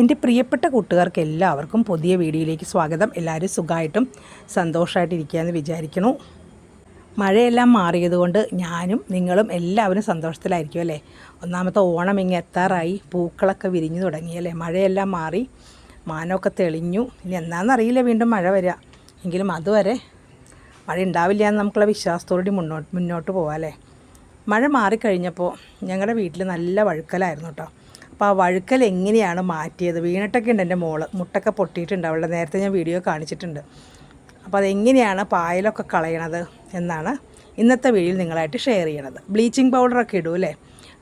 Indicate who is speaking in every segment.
Speaker 1: എന്റെ പ്രിയപ്പെട്ട കൂട്ടുകാർക്ക് എല്ലാവർക്കും പുതിയ വീഡിയോയിലേക്ക് സ്വാഗതം. എല്ലാവരും സുഖമായിട്ടും സന്തോഷമായിട്ടിരിക്കുക എന്ന് വിചാരിക്കുന്നു. മഴയെല്ലാം മാറിയതുകൊണ്ട് ഞാനും നിങ്ങളും എല്ലാവരും സന്തോഷത്തിലായിരിക്കും അല്ലേ? ഒന്നാമത്തെ ഓണം ഇങ്ങ് എത്താറായി. പൂക്കളൊക്കെ വിരിഞ്ഞു തുടങ്ങി അല്ലേ? മഴയെല്ലാം മാറി. മാനമൊക്കെ തെളിഞ്ഞു. ഇനി എന്നാണെന്നറിയില്ല വീണ്ടും മഴ വരിക എങ്കിലും അതുവരെ മഴ ഉണ്ടാവില്ല എന്ന് നമുക്കുള്ള വിശ്വാസത്തോടെ മുന്നോട്ട് മുന്നോട്ട് പോകാം അല്ലേ? മഴ മാറിക്കഴിഞ്ഞപ്പോൾ ഞങ്ങളുടെ വീട്ടിൽ നല്ല വഴുക്കലായിരുന്നു കേട്ടോ അപ്പോൾ ആ വഴുക്കൽ എങ്ങനെയാണ് മാറ്റിയത്? വീണിട്ടൊക്കെ ഉണ്ട് എന്റെ മോൾ. മുട്ടൊക്കെ പൊട്ടിയിട്ടുണ്ട്. അവളുടെ നേരത്തെ ഞാൻ വീഡിയോ കാണിച്ചിട്ടുണ്ട്. അപ്പോൾ അതെങ്ങനെയാണ് പായലൊക്കെ കളയണത് എന്നാണ് ഇന്നത്തെ വീഡിയോയിൽ നിങ്ങളായിട്ട് ഷെയർ ചെയ്യണത്. ബ്ലീച്ചിങ് പൗഡറൊക്കെ ഇടൂ അല്ലേ?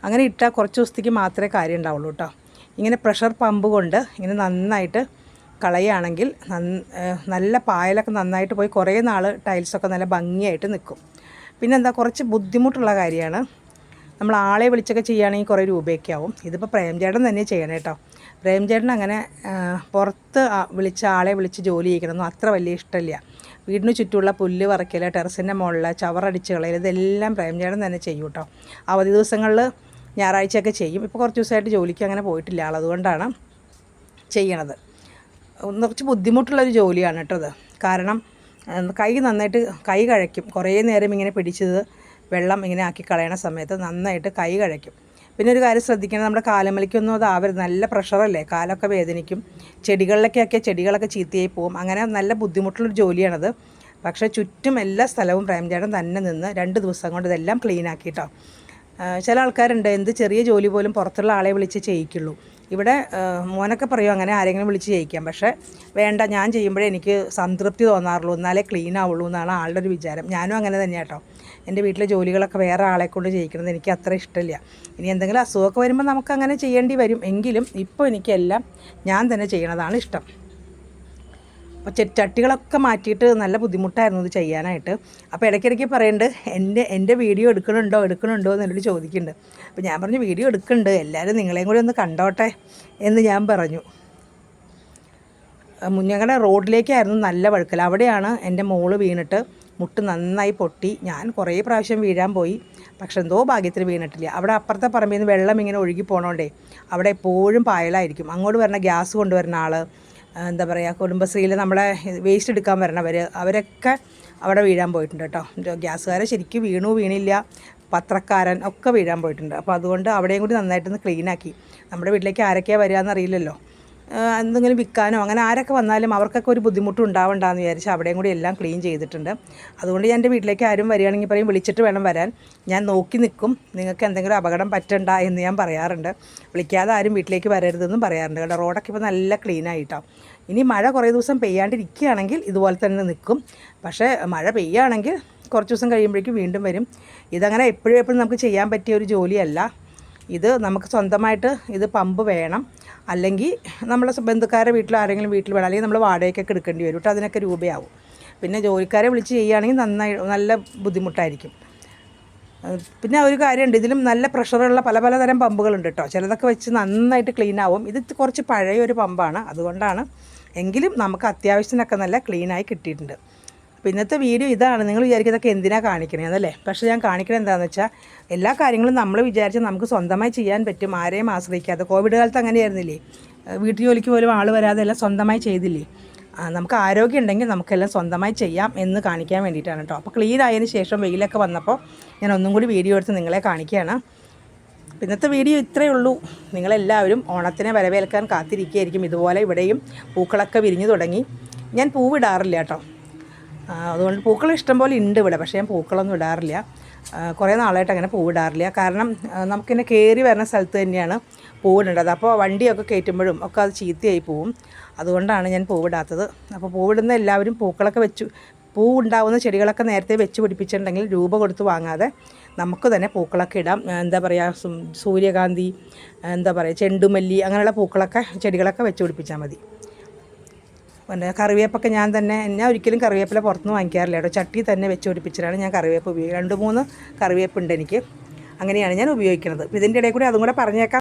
Speaker 1: അങ്ങനെ ഇട്ടാൽ കുറച്ച് ദിവസത്തേക്ക് മാത്രമേ കാര്യം ഉണ്ടാവുള്ളൂ കേട്ടോ. ഇങ്ങനെ പ്രഷർ പമ്പ് കൊണ്ട് ഇങ്ങനെ നന്നായിട്ട് കളയുകയാണെങ്കിൽ നല്ല പായലൊക്കെ നന്നായിട്ട് പോയി കുറേ നാൾ ടൈൽസൊക്കെ നല്ല ഭംഗിയായിട്ട് നിൽക്കും. പിന്നെ എന്താ കുറച്ച് ബുദ്ധിമുട്ടുള്ള കാര്യമാണ്. നമ്മൾ ആളെ വിളിച്ചൊക്കെ ചെയ്യുകയാണെങ്കിൽ കുറേ രൂപയൊക്കെ ആവും. ഇതിപ്പോൾ പ്രേംചേട്ടൻ തന്നെ ചെയ്യണം കേട്ടോ. പ്രേംചേട്ടൻ അങ്ങനെ പുറത്ത് വിളിച്ച ആളെ വിളിച്ച് ജോലി ചെയ്യിക്കണമെന്നും അത്ര വലിയ ഇഷ്ടമില്ല. വീടിന് ചുറ്റുമുള്ള പുല്ല് പറിക്കൽ ടെറസിന്റെ മുകളിൽ ചവറടിച്ച് കളയൽ ഇതെല്ലാം പ്രേംചേട്ടൻ തന്നെ ചെയ്യും കേട്ടോ. അവധി ദിവസങ്ങളിൽ ഞായറാഴ്ചയൊക്കെ ചെയ്യും. ഇപ്പോൾ കുറച്ച് ദിവസമായിട്ട് ജോലിക്ക് അങ്ങനെ പോയിട്ടില്ല ആൾ അതുകൊണ്ടാണ് ചെയ്യണത്. കുറച്ച് ബുദ്ധിമുട്ടുള്ളൊരു ജോലിയാണ് കേട്ടോ അത് കാരണം കൈ നന്നായിട്ട് കൈ കഴയ്ക്കും. കുറേ നേരം ഇങ്ങനെ പിടിച്ചത് വെള്ളം ഇങ്ങനെ ആക്കി കളയണ സമയത്ത് നന്നായിട്ട് കൈ കഴയ്ക്കും. പിന്നെ ഒരു കാര്യം ശ്രദ്ധിക്കണം നമ്മുടെ കാലമലിക്കൊന്നും അത് ആവരുത്. നല്ല പ്രഷറല്ലേ കാലൊക്കെ വേദനിക്കും. ചെടികളിലൊക്കെയൊക്കെ ചെടികളൊക്കെ ചീത്തയായി പോകും അങ്ങനെ നല്ല ബുദ്ധിമുട്ടുള്ളൊരു ജോലിയാണത്. പക്ഷേ ചുറ്റും എല്ലാ സ്ഥലവും പ്രേംചേട്ടൻ തന്നെ നിന്ന് രണ്ട് ദിവസം കൊണ്ട് ഇതെല്ലാം ക്ലീൻ ആക്കിയിട്ടോ ആ, ചില ആൾക്കാരുണ്ട് എന്ത് ചെറിയ ജോലി പോലും പുറത്തുള്ള ആളെ വിളിച്ച് ചെയ്യിക്കുള്ളൂ. ഇവിടെ മോനൊക്കെ പറയും അങ്ങനെ ആരെങ്കിലും വിളിച്ച് ചെയ്യിക്കാം. പക്ഷേ വേണ്ട ഞാൻ ചെയ്യുമ്പോഴേ എനിക്ക് സംതൃപ്തി തോന്നാറുള്ളൂ എന്നാലേ ക്ലീൻ ആവുള്ളൂ എന്നാണ് ആളുടെ ഒരു വിചാരം. ഞാനും അങ്ങനെ തന്നെയാണ് കേട്ടോ. എന്റെ വീട്ടിലെ ജോലികളൊക്കെ വേറെ ആളെ കൊണ്ട് ചെയ്യിക്കുന്നത് എനിക്ക് അത്ര ഇഷ്ടമില്ല. ഇനി എന്തെങ്കിലും അസുഖമൊക്കെ വരുമ്പോൾ നമുക്ക് അങ്ങനെ ചെയ്യേണ്ടി വരും. എങ്കിലും ഇപ്പോൾ എനിക്കെല്ലാം ഞാൻ തന്നെ ചെയ്യണതാണ് ഇഷ്ടം. അപ്പോൾ ചട്ടികളൊക്കെ മാറ്റിയിട്ട് നല്ല ബുദ്ധിമുട്ടായിരുന്നു ഇത് ചെയ്യാനായിട്ട്. അപ്പോൾ ഇടയ്ക്കിടയ്ക്ക് പറയുന്നുണ്ട് എന്റെ എന്റെ വീഡിയോ എടുക്കണുണ്ടോ എടുക്കണുണ്ടോ? എന്ന് എന്നോട് ചോദിക്കുന്നുണ്ട്. അപ്പോൾ ഞാൻ പറഞ്ഞു വീഡിയോ എടുക്കുന്നുണ്ട് എല്ലാവരും നിങ്ങളെയും കൂടി ഒന്ന് കണ്ടോട്ടെ എന്ന് ഞാൻ പറഞ്ഞു. ഞങ്ങളുടെ റോഡിലേക്കായിരുന്നു നല്ല വഴുക്കൽ. അവിടെയാണ് എന്റെ മോൾ വീണിട്ട് മുട്ട് നന്നായി പൊട്ടി. ഞാൻ കുറേ പ്രാവശ്യം വീഴാൻ പോയി പക്ഷെ എന്തോ ഭാഗ്യത്തിൽ വീണിട്ടില്ല. അവിടെ അപ്പുറത്തെ പറമ്പിൽ നിന്ന് വെള്ളം ഇങ്ങനെ ഒഴുകി പോകണോണ്ടേ അവിടെ എപ്പോഴും പായലായിരിക്കും. അങ്ങോട്ട് വരുന്ന ഗ്യാസ് കൊണ്ടുവരുന്ന ആൾ എന്താ പറയുക കുടുംബശ്രീയിൽ നമ്മളെ വേസ്റ്റ് എടുക്കാൻ വരണവർ അവരൊക്കെ അവിടെ വീഴാൻ പോയിട്ടുണ്ട് കേട്ടോ. ഗ്യാസുകാരെ ശരിക്കും വീണു വീണില്ല. പത്രക്കാരൻ ഒക്കെ വീഴാൻ പോയിട്ടുണ്ട്. അപ്പോൾ അതുകൊണ്ട് അവിടെയും കൂടി നന്നായിട്ടൊന്ന് ക്ലീനാക്കി നമ്മുടെ വീട്ടിലേക്ക് ആരൊക്കെയാണ് വരിക എന്നറിയില്ലല്ലോ എന്തെങ്കിലും വിൽക്കാനോ അങ്ങനെ ആരൊക്കെ വന്നാലും അവർക്കൊക്കെ ഒരു ബുദ്ധിമുട്ട് ഉണ്ടാവണ്ടെന്ന് വിചാരിച്ച് അവിടെയും കൂടി എല്ലാം ക്ലീൻ ചെയ്തിട്ടുണ്ട്. അതുകൊണ്ട് ഞാൻ എന്റെ വീട്ടിലേക്ക് ആരും വരികയാണെങ്കിൽ പറയും വിളിച്ചിട്ട് വേണം വരാൻ. ഞാൻ നോക്കി നിൽക്കും നിങ്ങൾക്ക് എന്തെങ്കിലും അപകടം പറ്റണ്ട എന്ന് ഞാൻ പറയാറുണ്ട്. വിളിക്കാതെ ആരും വീട്ടിലേക്ക് വരരുതെന്നും പറയാറുണ്ട്. കേട്ടോ റോഡൊക്കെ ഇപ്പോൾ നല്ല ക്ലീൻ ആയിട്ടോ. ഇനി മഴ കുറേ ദിവസം പെയ്യാണ്ടിരിക്കുകയാണെങ്കിൽ ഇതുപോലെ തന്നെ നിൽക്കും. പക്ഷേ മഴ പെയ്യുകയാണെങ്കിൽ കുറച്ച് ദിവസം കഴിയുമ്പോഴേക്കും വീണ്ടും വരും. ഇതങ്ങനെ എപ്പോഴും എപ്പോഴും നമുക്ക് ചെയ്യാൻ പറ്റിയ ഒരു ജോലിയല്ല. ഇത് നമുക്ക് സ്വന്തമായിട്ട് ഇത് പമ്പ് വേണം. അല്ലെങ്കിൽ നമ്മളെ ബന്ധുക്കാരുടെ വീട്ടിൽ ആരെങ്കിലും വീട്ടിൽ വേണം. അല്ലെങ്കിൽ നമ്മൾ വാടകയ്ക്കൊക്കെ എടുക്കേണ്ടി വരും കേട്ടോ അതിനൊക്കെ രൂപയാവും. പിന്നെ ജോലിക്കാരെ വിളിച്ച് ചെയ്യുകയാണെങ്കിൽ നന്നായി നല്ല ബുദ്ധിമുട്ടായിരിക്കും. പിന്നെ ഒരു കാര്യമുണ്ട്. ഇതിലും നല്ല പ്രഷറുള്ള പല പലതരം പമ്പുകളുണ്ട് കേട്ടോ ചിലതൊക്കെ വെച്ച് നന്നായിട്ട് ക്ലീൻ ആവും. ഇത് കുറച്ച് പഴയ ഒരു പമ്പാണ്. അതുകൊണ്ടാണ് എങ്കിലും നമുക്ക് അത്യാവശ്യത്തിനൊക്കെ നല്ല ക്ലീനായി കിട്ടിയിട്ടുണ്ട്. അപ്പോൾ ഇന്നത്തെ വീഡിയോ ഇതാണ്. നിങ്ങൾ വിചാരിക്കുന്നതൊക്കെ എന്തിനാണ് കാണിക്കണേ അതല്ലേ പക്ഷേ ഞാൻ കാണിക്കണത് എന്താണെന്ന് വെച്ചാൽ എല്ലാ കാര്യങ്ങളും നമ്മൾ വിചാരിച്ചാൽ നമുക്ക് സ്വന്തമായി ചെയ്യാൻ പറ്റും. ആരെയും ആശ്രയിക്കാതെ. കോവിഡ് കാലത്ത് അങ്ങനെയായിരുന്നില്ലേ? വീട്ടിൽ വീട്ടു ജോലിക്ക് പോലും ആൾ വരാതെ എല്ലാം സ്വന്തമായി ചെയ്തില്ലേ? നമുക്ക് ആരോഗ്യം ഉണ്ടെങ്കിൽ നമുക്കെല്ലാം സ്വന്തമായി ചെയ്യാം എന്ന് കാണിക്കാൻ വേണ്ടിയിട്ടാണ് കേട്ടോ അപ്പോൾ ക്ലീൻ ആയതിന് ശേഷം വെയിലൊക്കെ വന്നപ്പോൾ ഞാൻ ഒന്നും കൂടി വീഡിയോ എടുത്ത് നിങ്ങളെ കാണിക്കുകയാണ്. ഇന്നത്തെ വീഡിയോ ഇത്രയേ ഉള്ളൂ. നിങ്ങളെല്ലാവരും ഓണത്തിനെ വരവേൽക്കാൻ കാത്തിരിക്കുകയായിരിക്കും. ഇതുപോലെ ഇവിടെയും പൂക്കളൊക്കെ വിരിഞ്ഞു തുടങ്ങി. ഞാൻ പൂവിടാറില്ല കേട്ടോ അതുകൊണ്ട് പൂക്കൾ ഇഷ്ടം പോലെ ഉണ്ട് ഇവിടെ പക്ഷേ ഞാൻ പൂക്കളൊന്നും ഇടാറില്ല. കുറേ നാളായിട്ട് അങ്ങനെ പൂവിടാറില്ല കാരണം നമുക്കിങ്ങനെ കയറി വരുന്ന സ്ഥലത്ത് തന്നെയാണ് പൂവിടേണ്ടത് അപ്പോൾ വണ്ടിയൊക്കെ കയറ്റുമ്പോഴും ഒക്കെ അത് ചീത്തയായി പോവും. അതുകൊണ്ടാണ് ഞാൻ പൂവിടാത്തത് അപ്പോൾ പൂവിടുന്ന എല്ലാവരും പൂക്കളൊക്കെ വെച്ചു പൂ ഉണ്ടാവുന്ന ചെടികളൊക്കെ നേരത്തെ വെച്ച് പിടിപ്പിച്ചിട്ടുണ്ടെങ്കിൽ രൂപ കൊടുത്ത് വാങ്ങാതെ നമുക്ക് തന്നെ പൂക്കളൊക്കെ ഇടാം. എന്താ പറയുക സൂര്യകാന്തി എന്താ പറയുക ചെണ്ടുമല്ലി അങ്ങനെയുള്ള പൂക്കളൊക്കെ ചെടികളൊക്കെ വെച്ച് പിടിപ്പിച്ചാൽ മതി. പിന്നെ കറിവേപ്പൊക്കെ ഞാൻ തന്നെ ഞാൻ ഒരിക്കലും കറിവേപ്പില പുറത്തുനിന്ന് വാങ്ങിക്കാറില്ല കേട്ടോ. ചട്ടി തന്നെ വെച്ച് പിടിപ്പിച്ചിട്ടാണ് ഞാൻ കറിവേപ്പ് ഉപയോഗിക്കുക രണ്ട് മൂന്ന് കറിവേപ്പുണ്ട് എനിക്ക്. അങ്ങനെയാണ് ഞാൻ ഉപയോഗിക്കുന്നത്. ഇതിന്റെ ഇടയിൽ കൂടി അതും കൂടെ പറഞ്ഞേക്കാം.